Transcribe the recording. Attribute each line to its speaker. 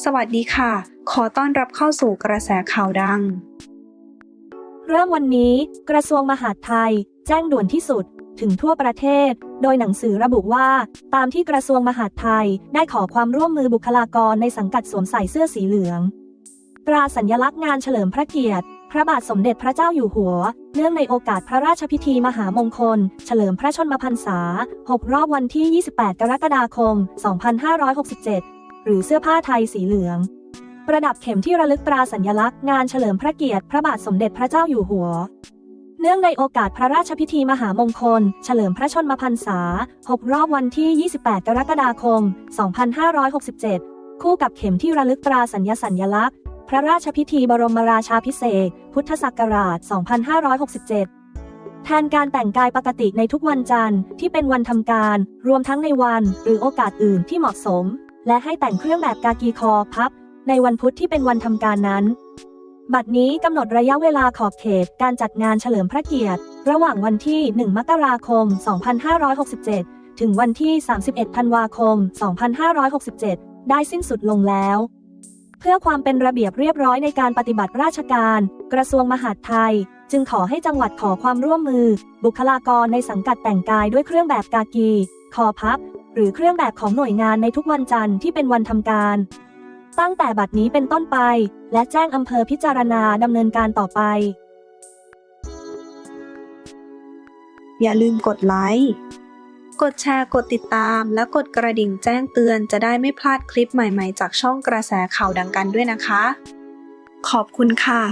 Speaker 1: สวัสดีค่ะ ขอต้อนรับเข้าสู่กระแสข่าวดัง
Speaker 2: เริ่มวันนี้ กระทรวงมหาดไทย แจ้งด่วนที่สุด ถึงทั่วประเทศ โดยหนังสือระบุว่า ตามที่กระทรวงมหาดไทย ได้ขอความร่วมมือบุคลากรในสังกัดสวมใส่เสื้อสีเหลือง ตราสัญลักษณ์งานเฉลิมพระเกียรติ พระบาทสมเด็จพระเจ้าอยู่หัว เนื่องในโอกาสพระราชพิธีมหามงคล เฉลิมพระชนมพรรษา 6 รอบวันที่ 28 กรกฎาคม 2567 หรือเสื้อผ้าไทยสีเหลือง ประดับเข็มที่ระลึกตราสัญลักษณ์งานเฉลิมพระเกียรติพระบาทสมเด็จพระเจ้าอยู่หัว เนื่องในโอกาสพระราชพิธีมหามงคล เฉลิมพระชนมพรรษา 6 รอบวันที่ 28 กรกฎาคม 2567 คู่กับเข็มที่ระลึกตราสัญญสัญลักษณ์ พระราชพิธีบรมราชาพิเศษ พุทธศักราช 2567แทนการแต่งกายปกติในทุกวันจันทร์ที่เป็นวันทำการ รวมทั้งในวันหรือโอกาสอื่นที่เหมาะสม และให้แต่งเครื่องแบบกากีคอพับ ในวันพุธที่เป็นวันทำการนั้น บัดนี้กำหนดระยะเวลาขอบเขตการจัดงานเฉลิมพระเกียรติ ระหว่างวันที่ 1 มกราคม 2567 ถึงวันที่ 31 ธันวาคม 2567 ได้สิ้นสุดลงแล้ว เพื่อความเป็นระเบียบเรียบร้อยในการปฏิบัติราชการ กระทรวงมหาดไทย จึงขอให้จังหวัดขอความร่วมมือ บุคลากรในสังกัดแต่งกายด้วยเครื่องแบบกากี คอพับ หรือเครื่องแบบของหน่วยงานในทุกวันจันทร์ที่เป็นวันทำการ ตั้งแต่บัดนี้เป็นต้นไป และแจ้งอำเภอพิจารณาดำเนินการต่อไป
Speaker 1: อย่าลืมกดไลค์ กดแชร์ กดติดตาม และกดกระดิ่งแจ้งเตือนจะได้ไม่พลาดคลิปใหม่ๆ จากช่องกระแสข่าวดังกันด้วยนะคะ ขอบคุณค่ะ